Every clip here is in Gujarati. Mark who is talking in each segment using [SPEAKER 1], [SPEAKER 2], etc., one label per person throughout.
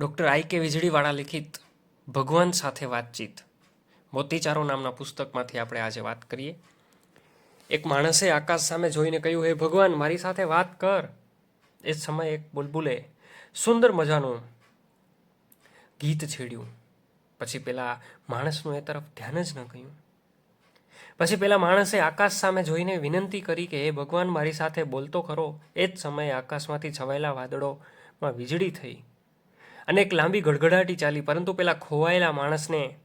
[SPEAKER 1] ડૉક્ટર આઈ કે વીજળીવાળા લિખિત ભગવાન સાથે વાતચીત. મોતીચારો નામના પુસ્તકમાંથી આપણે આજે વાત કરીએ. એક માણસે આકાશ સામે જોઈને કહ્યું, હે ભગવાન, મારી સાથે વાત કર. એ સમયે એક બુલબુલે સુંદર મજાનું ગીત છેડ્યું. પછી પેલા માણસનું એ તરફ ધ્યાન જ ન કહ્યું પછી પેલા માણસે આકાશ સામે જોઈને વિનંતી કરી કે, હે ભગવાન, મારી સાથે બોલતો ખરો. એ જ સમયે આકાશમાંથી છવાયેલા વાદળોમાં વીજળી થઈ. અને એક લાંબી ગડગડાટી ચાલી, પરંતુ પેલા ખોવાયેલા માણસને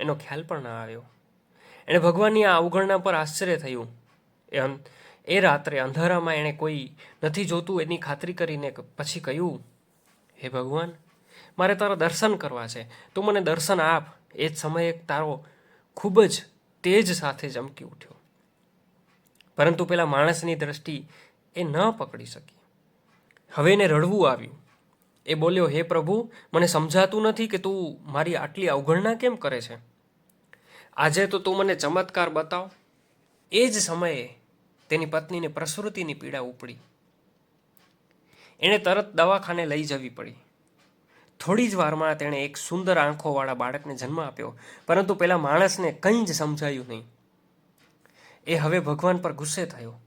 [SPEAKER 1] એનો ખ્યાલ પણ ના આવ્યો. એણે ભગવાનની આ અવગણના પર આશ્ચર્ય થયું. એ એ રાત્રે અંધારામાં એણે કોઈ નથી જોતું એની ખાતરી કરીને પછી કહ્યું, હે ભગવાન, મારે તારા દર્શન કરવા છે. તું મને દર્શન આપ. એ જ સમયે તારો ખૂબ જ તેજ સાથે ચમકી ઉઠ્યો. પરંતુ પેલા માણસની દ્રષ્ટિ એ ન પકડી શકી. હવે એને રડવું આવ્યું. એ બોલ્યો, હે પ્રભુ, મને સમજાતું નથી કે તું મારી આટલી અવગણના કેમ કરે છે? આજે તો તું મને ચમત્કાર બતાવ. એ જ સમયે તેની પત્નીને પ્રસૃતિની પીડા ઉપડી. એણે તરત દવાખાને લઈ જવી પડી. થોડી જ વારમાં તેણે એક સુંદર આંખોવાળા બાળકને જન્મ આપ્યો, પરંતુ પેલા માણસને કંઈ જ સમજાયું નહીં. એ હવે ભગવાન પર ગુસ્સે થયો.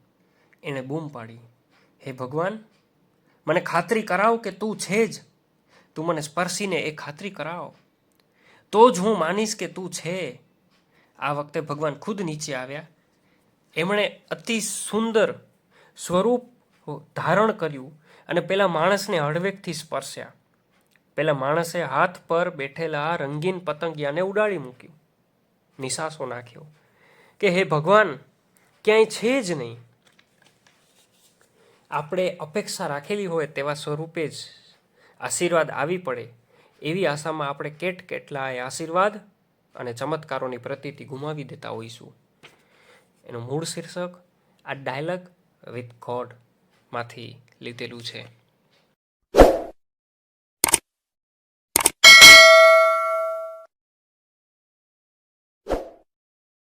[SPEAKER 1] એણે બૂમ પાડી. હે ભગવાન મને ખાતરી કરાવ કે તું છે જ. તું મને સ્પર્શીને એ ખાતરી કરાવ. તો જ હું માનીશ કે તું છે. આ વખતે ભગવાન ખુદ નીચે આવ્યા. એમણે અતિ સુંદર સ્વરૂપ ધારણ કર્યું અને પેલા માણસને હળવેકથી સ્પર્શ્યા. પેલા માણસે હાથ પર બેઠેલા રંગીન પતંગિયાને ઉડાડી મૂક્યું. નિશાસો નાખ્યો કે, હે ભગવાન, ક્યાંય છે જ નહીં. આપણે અપેક્ષા રાખેલી હોય તેવા સ્વરૂપે જ આશીર્વાદ આવી પડે, એવી આશામાં આપણે કેટ કેટલાય આશીર્વાદ અને ચમત્કારોની પ્રતિતિ ગુમાવી દેતા હોઈશું. એનું મૂળ શીર્ષક, આ ડાયલોગ વિથ ગોડમાંથી લીધેલું છે.